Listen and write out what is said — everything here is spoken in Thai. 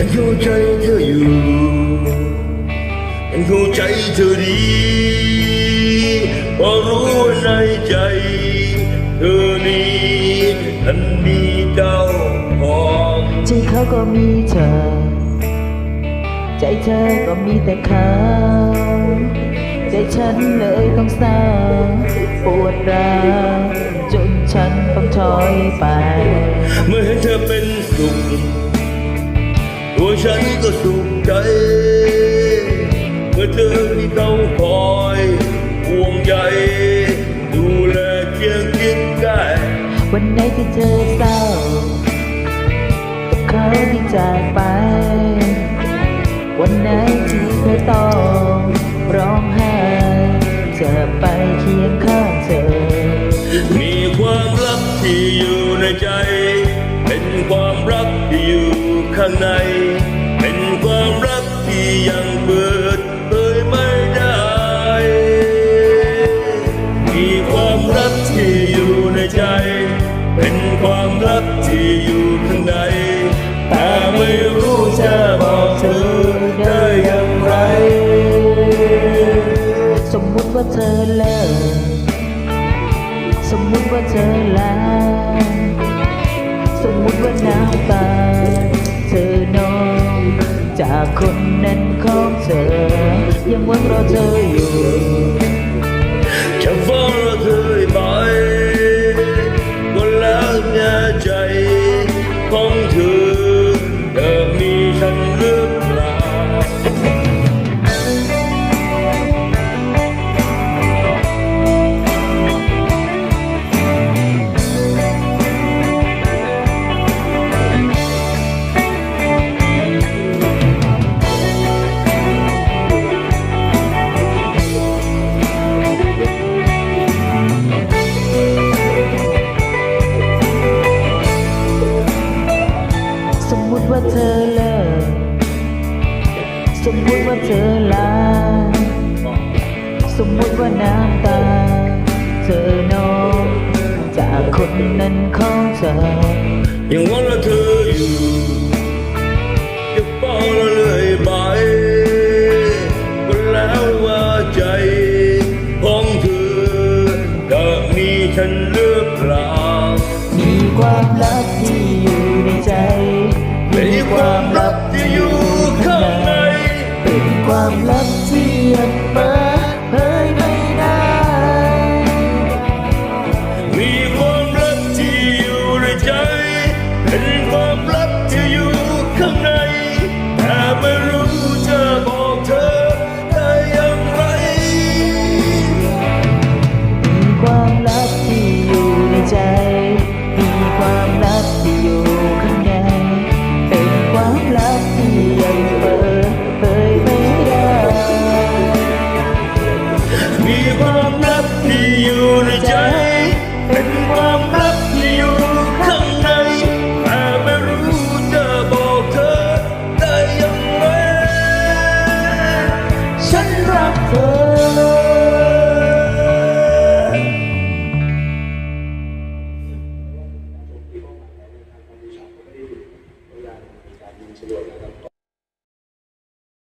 ยังเข้าใจเธออยู่ยังเข้าใจเธอดีพอรู้ในใจ เธอนี้ฉันมีเจ้าของใจเขาก็มีเธอ ใจเธอก็มีแต่เขาใจฉันเลยต้องเศร้าปวดร้าวจนฉันต้องถอยไป เมื่อเห็นเธอเป็นสุข ตัวฉันก็สุขใจ เมื่อเธอมีเขาคอยห่วงใยดูแลเคียงคิดกายวันไหนที่เธอเศร้ากับเขาที่จากไป วันไหนที่เธอต้องร้องไห้จะไปเคียงข้างเธอ มีความลับที่อยู่ในใจางใน เป็นความรักที่ยังเปิดเผยไม่ได้ มีความรักที่อยู่ในใจ เป็นความรักที่อยู่ข้างใน แต่ไม่รู้จะบอกเธอได้อย่างไร สมมุติว่าเธอเลิกสมมุติว่าเธอลา คนนั้นของเธอ ยังหวังรอเธออยู่ ว่าเธอเลิกสมมติว่าเธอลา สมมติว่าน้ำตา เธอนองจากคนนั้นของเธอ ยังหวังเราเธออยู่จะฟ้องเราเลยไปก็แล้วว่าใจของเธอจะมีฉันหรือเปล่ามีความลับ ความลับที่ยังเปิดเผยไม่ได้ มีความลับที่อยู่ในใจ เป็นความลับที่อยู่ข้างในแต่ไม่รู้จะบอกเธอได้อย่างไร มีความลับที่อยู่ในใจ มีความลับที่อยู่ข้างใน เป็นความลับที่ยัง น